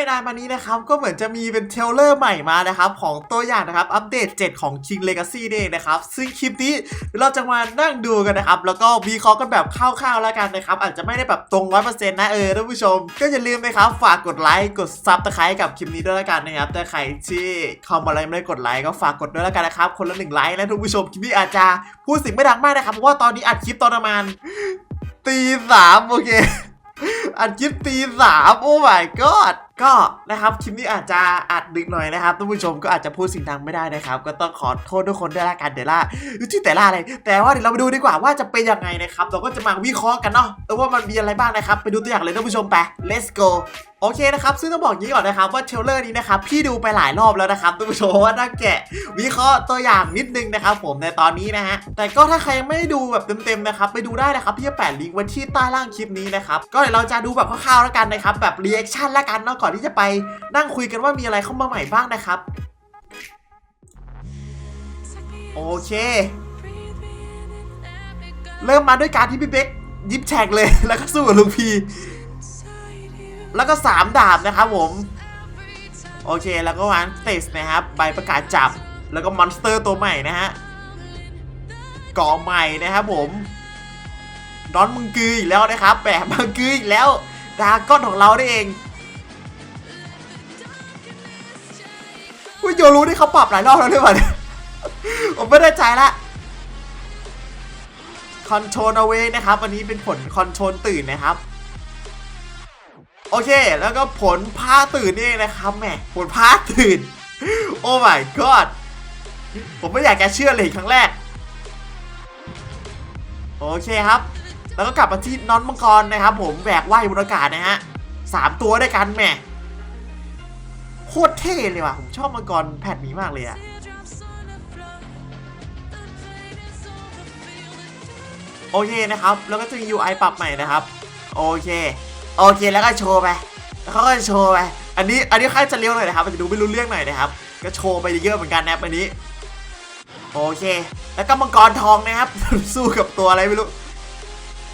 ไม่นานมานี้นะครับ ก็เหมือนจะมีเป็นเทลเลอร์ใหม่มานะครับ ของตัวอย่างนะครับ อัปเดต 7 ของ King Legacy นี่เองนะครับ ซึ่งคลิปนี้เราจะมานั่งดูกันนะครับ แล้วก็วิเคราะห์กันแบบคร่าวๆแล้วกันนะครับ อาจจะไม่ได้แบบตรง 100%นะเออท่านผู้ชม ก็อย่าลืมนะครับ ฝากกดไลค์กดซับตะไคร้กับคลิปนี้ด้วยแล้วกันนะครับแต่ใครที่เข้ามาแล้วยังไม่ได้กดไลค์ก็ฝากกดด้วยแล้วกันนะครับคนละหนึ่งไลค์นะท่านผู้ชมคลิปนี้อาจจะพูดสิ่งไม่ดังมากนะครับเพราะว่าตอนนี้อัดคลิปตอนประมาณตีสามโอเคอัดคลิปตีสามโอ้ my god ก็นะครับคลิปนี้อาจจะอัดดึกหน่อยนะครับท่านผู้ชมก็อาจจะพูดสิ่งดังไม่ได้นะครับ ก็ต้องขอโทษทุกคนด้วยละกันเดี๋ยวล่าชื่อแต่ล่าอะไร แต่ว่าเดี๋ยวเราไปดูดีกว่าว่าจะเป็นยังไงนะครับ เราก็จะมาวิเคราะห์กันเนาะว่ามันมีอะไรบ้างนะครับ ไปดูตัวอย่างเลยท่านผู้ชมไป let's go โอเคนะครับ ซึ่งต้องบอกงี้ก่อนนะครับว่าเทรลเลอร์นี้นะครับพี่ดูไปหลายรอบแล้วนะครับท่านผู้ชมว่าน่าแกะวิเคราะห์ตัวอย่างนิดนึงนะครับผมในตอนนี้นะฮะแต่ก็ถ้าใครยังไม่ได้ดูแบบเต็มๆนะครับไปดูได้นะครับพี่จะแปะลิงก์ไว้ที่ใต้ล่างคลิปนี้นะครับก็เดี๋ยวเราจะดูแบบคร่าวๆแล้วกันนะครับแบบรีแอคชั่นแล้วกันเนาะก่อนที่จะไปนั่งคุยกันว่ามีอะไรเข้ามาใหม่บ้างนะครับโอเค เริ่มมาด้วยการที่พี่เบ๊กยิบแฉกเลยแล้วก็สู้กับลุงพี แล้วก็สามดาบนะครับผม โอเคแล้วก็วางเตสนะครับใบประกาศจับแล้วก็มอนสเตอร์ตัวใหม่นะฮะก่อใหม่นะครับผมดอนมึงกืออีกแล้วนะครับแบบมึงกืออีกแล้วดาก้อนของเราได้เองคุณโยรู้ที่เขาปรับหลายรอบแล้วด้วยป่ะเนี่ยผมไม่ได้ใจละคอนโทรลเอาไว้นะครับ วันนี้เป็นผลคอนโทรลตื่นนะครับ โอเค แล้วก็ผลพาตื่นนี่เองนะครับแหมผลพาตื่น โอ้ my god ผมไม่อยากจะเชื่อเลยครั้งแรก โอเคครับ แล้วก็กลับมาที่นอนมังกรนะครับ ผมแหวกว่ายบนอากาศนะฮะสามตัวด้วยกันแหมโคตรเท่เลยว่ะ ผมชอบมังกรแพทนี้มากเลยอะโอเคนะครับ แล้วก็จะมี UI ปรับใหม่นะครับ โอเค โอเคแล้วก็โชว์ไปแล้วเขาก็โชว์ไปอันนี้อันนี้ค่าจะเลี้ยวหน่อยนะครับมันจะดูไม่รู้เรื่องหน่อยนะครับ ก็โชว์ไปเยอะเหมือนกันนะครับอันนี้ โอเค แล้วก็มังกรทองนะครับ สู้กับตัวอะไรไม่รู้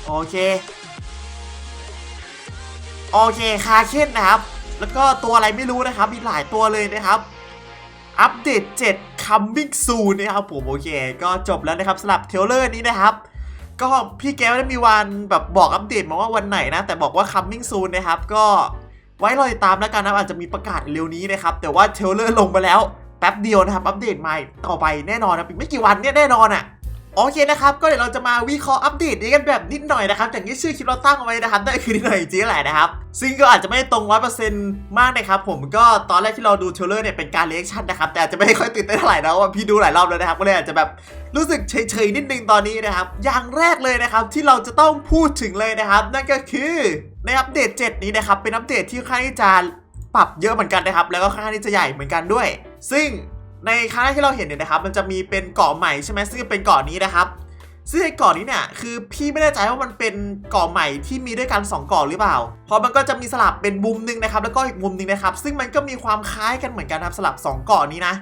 โอเค โอเคคาเคนนะครับ แล้วก็ตัวอะไรไม่รู้นะครับ มีหลายตัวเลยนะครับอัปเดต 7 coming soon นะครับผมโอเค ก็จบแล้วนะครับสำหรับเทเลอร์นี้นะครับ ก็พี่แก้วได้มีวันแบบบอกอัปเดตมาว่าวันไหนนะ แต่บอกว่า coming soon นะครับ ก็ไว้รอติดตามแล้วกันนะอาจจะมีประกาศเร็วนี้นะครับ แต่ว่าเทลเลอร์ลงไปแล้วแป๊บเดียวนะครับ อัปเดตใหม่ต่อไปแน่นอนนะอีกไม่กี่วันเนี่ยแน่นอนอะ โอเคนะครับ ก็เดี๋ยวเราจะมาวิเคราะห์อัปเดตนี้กันแบบนิดหน่อยนะครับจากที่ชื่อคลิปเราตั้งเอาไว้นะครับนั่นคือนิดหน่อยจริงแหละนะครับ ซึ่งก็อาจจะไม่ตรงร้อยเปอร์เซ็นต์มากนะครับ ผมก็ตอนแรกที่เราดูเทรลเลอร์เนี่ยเป็นการเรียกชั่นนะครับ แต่อาจจะไม่ค่อยตื่นเต้นเท่าไหร่นะว่าพี่ดูหลายรอบแล้วนะครับก็เลยอาจจะแบบรู้สึกเฉยๆนิดนึงตอนนี้นะครับ อย่างแรกเลยนะครับที่เราจะต้องพูดถึงเลยนะครับ นั่นก็คือในอัปเดต 7 นี้นะครับเป็นอัปเดตที่ค่อนข้างที่จะปรับเยอะเหมือนกันนะครับ แล้วก็ค่อนข้างที่จะใหญ่เหมือนกันด้วย ซึ่ง ในครั้งแรกที่เราเห็นเนี่ยนะครับ มันจะมีเป็นเกาะใหม่ใช่ไหมซึ่งเป็นเกาะนี้นะครับ ซึ่งไอ้เกาะนี้เนี่ยคือพี่ไม่แน่ใจว่ามันเป็นเกาะใหม่ที่มีด้วยกัน2เกาะหรือเปล่า เพราะมันก็จะมีสลับเป็นมุมหนึงนะครับแล้วก็อีกมุมหนึงนะครับ ซึ่งมันก็มีความคล้ายกันเหมือนกันครับสลับ 2 เกาะนี้นะ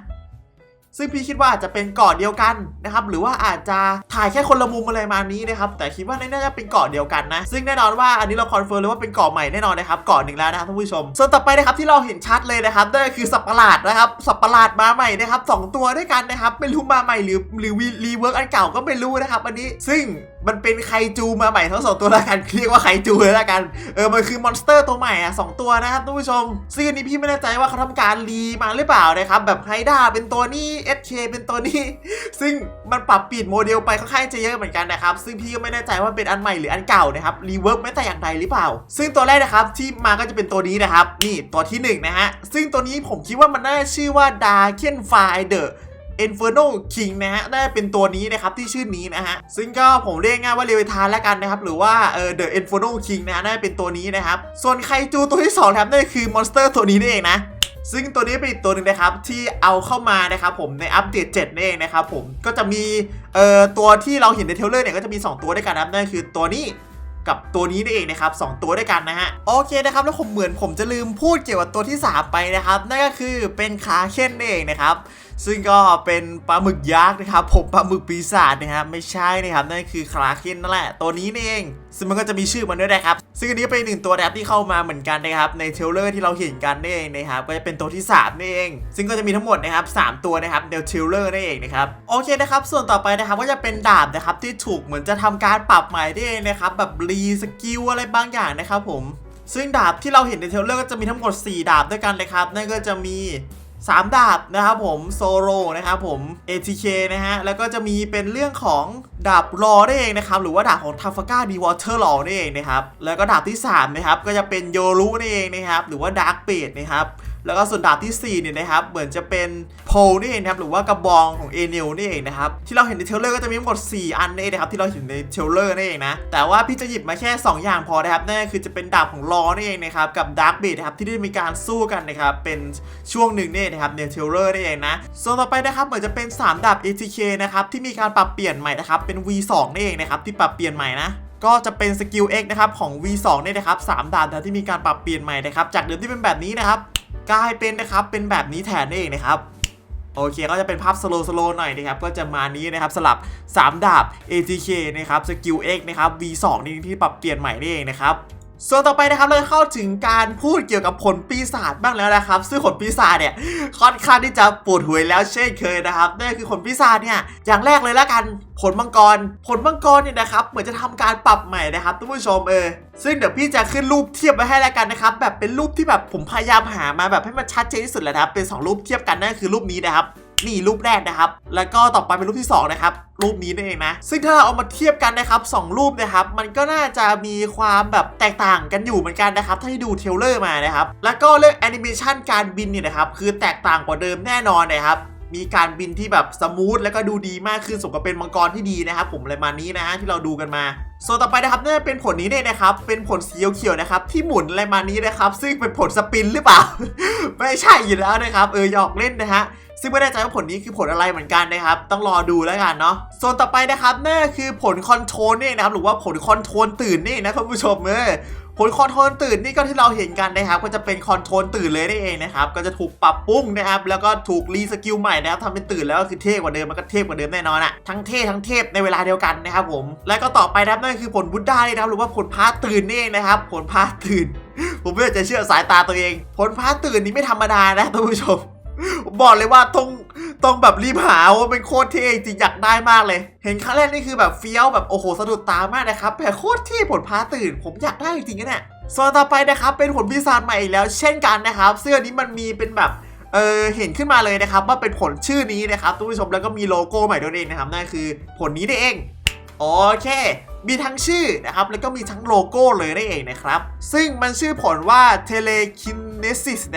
ซึ่งพี่คิดว่าอาจจะเป็นเกาะเดียวกันนะครับหรือว่าอาจจะถ่ายแค่คนละมุมอะไรมานี้นะครับแต่คิดว่าน่าจะเป็นเกาะเดียวกันนะ ซึ่งแน่นอนว่าอันนี้เราคอนเฟิร์มเลยว่าเป็นเกาะใหม่แน่นอนนะครับเกาะหนึ่งแล้วนะครับท่านผู้ชม ส่วนต่อไปนะครับที่เราเห็นชัดเลยนะครับนั่นก็คือสัตว์ประหลาดนะครับสัตว์ประหลาดมาใหม่นะครับสองตัวด้วยกันนะครับไม่รู้มาใหม่หรือหรือรีเวิร์กอันเก่าก็ไม่รู้นะครับอันนี้ซึ่งมันเป็นไคจูมาใหม่ทั้งสองตัวแล้วกันเรียกว่าไคจูเลยล้วกันเออมันคือมอนสเตอร์ตัวใหม่อะสองตัวนะครับท่านผู้ชมซึ่งอันนี้พี่ไม่แน่ใจว่าเขาทำการรีมาหรือเปล่านะครับแบบไฮด้าเป็นตัวนี้ SK เป็นตัวนี้ ซึ่งมันปรับเปลี่ยนโมเดลไปค่อนข้างจะเยอะเหมือนกันนะครับ ซึ่งพี่ก็ไม่แน่ใจว่าเป็นอันใหม่หรืออันเก่านะครับ รีเวิร์กไม่แต่อย่างใดหรือเปล่า ซึ่งตัวแรกนะครับที่มาก็จะเป็นตัวนี้นะครับ นี่ตัวที่หนึ่งนะฮะ ซึ่งตัวนี้ผมคิดว่ามันน่าชื่อว่า d a r k e n f i r e Inferno King นคิงนะฮะน่าเป็นตัวนี้นะครับที่ชื่อนี้นะฮะ ซึ่งก็ผมเรียกง่ายว่าเลวิทานแล้วกันนะครับ หรือว่าเออ The Inferno King นะฮะน่าเป็นตัวนี้นะครับ ส่วนไคจูตัวที่2ครับนั่นคือมอนสเตอร์ตัวนี้นี่เองนะ ซึ่งตัวนี้เป็นอีกตัวหนึ่งนะครับที่เอาเข้ามานะครับผมในอัปเดต7นั่นเองนะครับผมก็จะมีเอ่อตัวที่เราเห็นในเทลเลอร์เนี่ยก็จะมี 2 ตัวด้วยกันนะครับนั่นคือตัวนี้กับตัวนี้นั่นเองนะครับสองตัวด้วยกันนะฮะโอเคนะครับแล้วผมเหมือนผมจะลืมพูดเกี่ยวกับตัวที่ 3 ไปนะครับนั่นก็คือเป็นคาเคนนั่นเองนะครับ ซึ่งก็เป็นปลาหมึกยักษ์นะครับผมปลาหมึกปีศาจนะครับไม่ใช่นะครับนั่นคือคลาเคนนั่นแหละตัวนี้นี่เอง ซึ่งมันก็จะมีชื่อมันด้วยนะครับซึ่งอันนี้เป็นหนึ่งตัวนะครับที่เข้ามาเหมือนกันนะครับในเทรลเลอร์ที่เราเห็นกันนี่เองนะครับก็จะเป็นตัวที่3นี่เองซึ่งก็จะมีทั้งหมดนะครับสามตัวนะครับเดลเทรลเลอร์นี่เองนะครับโอเคนะครับส่วนต่อไปนะครับก็จะเป็นดาบนะครับที่ถูกเหมือนจะทำการปรับใหม่นี่เองนะครับแบบรีสกิลอะไรบางอย่างนะครับผมซึ่งดาบที่เราเห็นในเทรลเลอร์ก็จะมีทั้งหมด 4 ดาบด้วยกันเลยครับ นั่นก็จะมี 3 ดาบนะครับผมโซโลนะครับผม ATK นะฮะ แล้วก็จะมีเป็นเรื่องของดาบรอได้เองนะครับ หรือว่าดาบของทาฟาก้าดีวอเตอร์รอได้เองนะครับ แล้วก็ดาบที่3นะครับก็จะเป็นโยรุนี่เองนะครับ หรือว่าดาร์กเบดนะครับ แล้วก็ส่วนดาบที่ 4 เนี่ยนะครับ เหมือนจะเป็นโพลนี่เองนะครับ หรือว่ากระบองของเอเนลนี่เองนะครับ ที่เราเห็นในเทลเลอร์ก็จะมีทั้งหมด 4 อันนี่นะครับ ที่เราเห็นในเทลเลอร์นี่เองนะ แต่ว่าพี่จะหยิบมาแค่ 2 อย่างพอนะครับ นั่นก็คือจะเป็นดาบของลอนี่เองนะครับ กับดาร์กเบดนะครับ ที่ได้มีการสู้กันนะครับ เป็นช่วงหนึ่งนี่นะครับในเทลเลอร์นี่เองนะ ส่วนต่อไปนะครับ เหมือนจะเป็น 3 ดาบ ATK นะครับ ที่มีการปรับเปลี่ยนใหม่นะครับ เป็น V2 นี่เองนะครับ ที่ปรับเปลี่ยนใหม่นะก็จะเป็นสกิล X นะครับของ V2 เนี่ยนะครับ3ดานที่มีการปรับเปลี่ยนใหม่นะครับ จากเดิมที่เป็นแบบนี้นะครับ กลายเป็นนะครับเป็นแบบนี้แทนเองนะครับโอเคก็จะเป็นภาพสโลสโลหน่อยนะครับ ก็จะมานี้นะครับสลับ 3 ดาบ ATK นะครับสกิล X นะครับ V2 นี่ที่ปรับเปลี่ยนใหม่นี่เองนะครับ ส่วนต่อไปนะครับเราจะเข้าถึงการพูดเกี่ยวกับผลปีศาจบ้างแล้วนะครับ ซึ่งผลปีศาจเนี่ยค่อนข้างที่จะปวดหัวแล้วเช่นเคยนะครับนั่นคือผลปีศาจเนี่ยอย่างแรกเลยละกันผลมังกร ผลมังกรเนี่ยนะครับเหมือนจะทำการปรับใหม่นะครับทุกผู้ชมเออซึ่งเดี๋ยวพี่จะขึ้นรูปเทียบไว้ให้แล้วกันนะครับแบบเป็นรูปที่แบบผมพยายามหามาแบบให้มันชัดเจนที่สุดแล้วนะครับเป็นสองรูปเทียบกันนั่นคือรูปนี้นะครับ นี่รูปแรกนะครับ แล้วก็ต่อไปเป็นรูปที่ 2 นะครับ รูปนี้นั่นเองนะ ซึ่งถ้าเราเอามาเทียบกันนะครับสองรูปนะครับ มันก็น่าจะมีความแบบแตกต่างกันอยู่เหมือนกันนะครับ ถ้าที่ดูเทเลอร์มานะครับ แล้วก็เรื่องแอนิเมชันการบินเนี่ยนะครับ คือแตกต่างกว่าเดิมแน่นอนนะครับ มีการบินที่แบบสมูทแล้วก็ดูดีมากขึ้นสมกับเป็นมังกรที่ดีนะครับผมอะไรมานี้นะฮะที่เราดูกันมาส่วนต่อไปนะครับน่าจะเป็นผลนี้เนี่ยนะครับ เป็นผลสีเขียวๆนะครับ ที่หมุนอะไรมานี้นะครับ ซึ่งเป็นผลสปินหรือเปล่า ไม่ใช่อยู่แล้วนะครับ เออหยอกเล่นนะฮะซึ่งไม่แน่ใจว่าผลนี้คือผลอะไรเหมือนกันนะครับ ต้องรอดูแล้วกันเนาะส่วนต่อไปนะครับนั่นคือผลคอนโทรลนี่นะครับหรือว่าผลคอนโทรลตื่นนี่นะคุณผู้ชมเออ ผลคอนโทรลตื่นนี่ก็ที่เราเห็นกันนะครับ ก็จะเป็นคอนโทรลตื่นเลยนี่เองนะครับ ก็จะถูกปรับปรุงนะครับ แล้วก็ถูกรีสกิลใหม่นะครับทำเป็นตื่นแล้วก็คือเท่กว่าเดิมมันก็เทพกว่าเดิมแน่นอนอะทั้งเท่ทั้งเทพในเวลาเดียวกันนะครับผม แล้วก็ต่อไปนะครับนั่นคือผลบุดด้านี่นะครับ หรือว่าผลพาตื่นนี่เองนะครับ ผลพาตื่น ผมไม่อยากจะเชื่อสายตาตัวเอง ผลพาตื่นนี่ไม่ธรรมดานะท่านผู้ชม บอกเลยว่าต้องต้องแบบรีบหาว่าเป็นโคตรเท่จริงอยากได้มากเลย เห็นครั้งแรกนี่คือแบบเฟี้ยวแบบโอ้โหสะดุดตามากนะครับแต่โคตรเท่ผลพาตื่น ผมอยากได้จริงๆนะเนี่ยส่วนต่อไปนะครับเป็นผลพิศาใหม่อีกแล้ว เช่นกันนะครับ เสื้อนี้มันมีเป็นแบบเออเห็นขึ้นมาเลยนะครับว่าเป็นผลชื่อนี้นะครับทุกผู้ชมแล้วก็มีโลโก้ใหม่ด้วยเองนะครับนั่นคือผลนี้นี่เองโอเค มีทั้งชื่อนะครับแล้วก็มีทั้งโลโก้เลยนั่นเองนะครับ ซึ่งมันชื่อผลว่า telekinesis น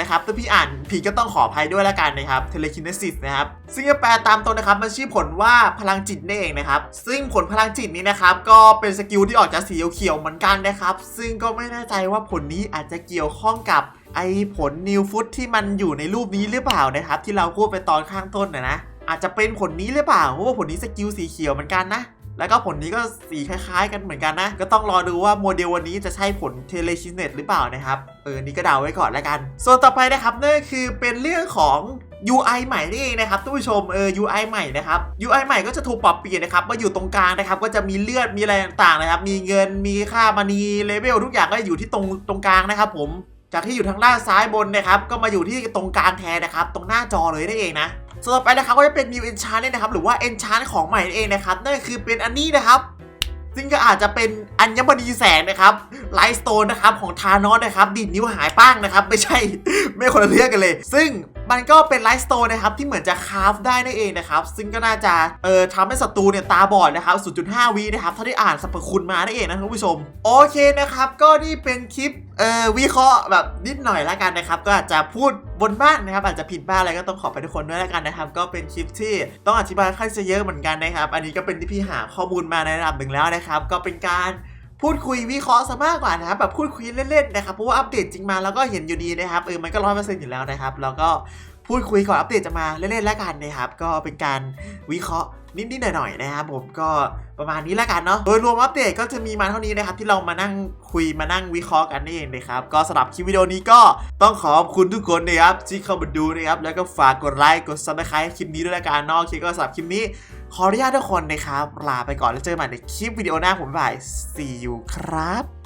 ะครับถ้าพี่อ่านผิดก็ต้องขออภัยด้วยละกันนะครับ telekinesis นะครับ ซึ่งจะแปลตามตัวนะครับ มันชื่อผลว่าพลังจิตนั่นเองนะครับ ซึ่งผลพลังจิตนี้นะครับ ก็เป็นสกิลที่ออกจากสีเขียวเหมือนกันนะครับ ซึ่งก็ไม่แน่ใจว่าผลนี้อาจจะเกี่ยวข้องกับไอผลนิวฟุตที่มันอยู่ในรูปนี้หรือเปล่านะครับ ที่เราพูดไปตอนข้างต้นนะนะอาจจะเป็นผลนี้หรือเปล่าเพราะว่าผลนี้สกิลสีเขียวเหมือนกันนะ แล้วก็ผลนี้ก็สีคล้ายๆ กันเหมือนกันนะ ก็ต้องรอดูว่าโมเดลวันนี้จะใช่ผลเทเลชินเนตหรือเปล่านะครับเออนี่ก็เดาไว้ก่อนแล้วกัน ส่วนต่อไปนะครับนั่นคือเป็นเรื่องของ UI ใหม่นี่เองนะครับทุกผู้ชมเออ UI ใหม่นะครับ UI ใหม่ก็จะถูกปรับเปลี่ยนนะครับมาอยู่ตรงกลางนะครับ ก็จะมีเลือดมีอะไรต่างๆนะครับ มีเงินมีค่ามานีเลเวลทุกอย่างก็อยู่ที่ตรงตรงกลางนะครับ ผมจากที่อยู่ทางด้านซ้ายบนนะครับ ก็มาอยู่ที่ตรงกลางแทนนะครับ ตรงหน้าจอเลยนั่นเองนะ ส่วนต่อไปนะครับก็จะเป็น New Enchant เนี่ยนะครับ หรือว่า Enchant ของใหม่เองนะครับ นั่นคือเป็นอันนี้นะครับ ซึ่งก็อาจจะเป็นอัญมณีแสงนะครับไลท์สโตนนะครับของทานอสนะครับดินนิ้วหายป้างนะครับ ไม่ใช่ ไม่คนละเรื่องกันเลย ซึ่ง มันก็เป็นไลท์สโตนนะครับที่เหมือนจะคาฟได้นั่นเองนะครับ ซึ่งก็น่าจะเอ่อทำให้ศัตรูเนี่ยตาบอดนะครับ 0.5วินะครับเท่าที่อ่านสรรพคุณมานั่นเองนะท่านผู้ชม โอเคนะครับ ก็นี่เป็นคลิปเอ่อวิเคราะห์แบบนิดหน่อยละกันนะครับ ก็อาจจะพูดบนบ้านนะครับ อาจจะผิดบ้างอะไรก็ต้องขอไปทุกคนด้วยละกันนะครับ ก็เป็นคลิปที่ต้องอธิบายค่อนข้างจะเยอะเหมือนกันนะครับ อันนี้ก็เป็นที่พี่หาข้อมูลมาในระดับหนึ่งแล้วนะครับ ก็เป็นการ พูดคุยวิเคราะห์ซะมากกว่านะครับแบบพูดคุยเล่นๆนะครับเพราะว่าอัปเดตจริงมาแล้วก็เห็นอยู่ดีนะครับเออมันก็ร้อยเปอร์เซ็นต์อยู่แล้วนะครับแล้วก็พูดคุยก่อนอัปเดตจะมาเล่นๆแล้วกันนะครับก็เป็นการวิเคราะห์นิดๆหน่อยๆนะครับผมก็ประมาณนี้แล้วกันเนาะโดยรวมอัปเดตก็จะมีมาเท่านี้นะครับที่เรามานั่งคุยมานั่งวิเคราะห์กันนี่เองนะครับก็สำหรับคลิปวิดีโอนี้ก็ต้องขอบคุณทุกคนนะครับที่เข้ามาดูนะครับแล้วก็ฝากกดไลค์กดซับสไครต์คลิปนี้ด้วยละกันเนาะโอเคก็สำหรับคลิปนี้ ขออนุญาตทุกคนนะครับ ลาไปก่อนแล้วเจอกันใหม่ในคลิปวิดีโอหน้าผมบ่าย see you ครับ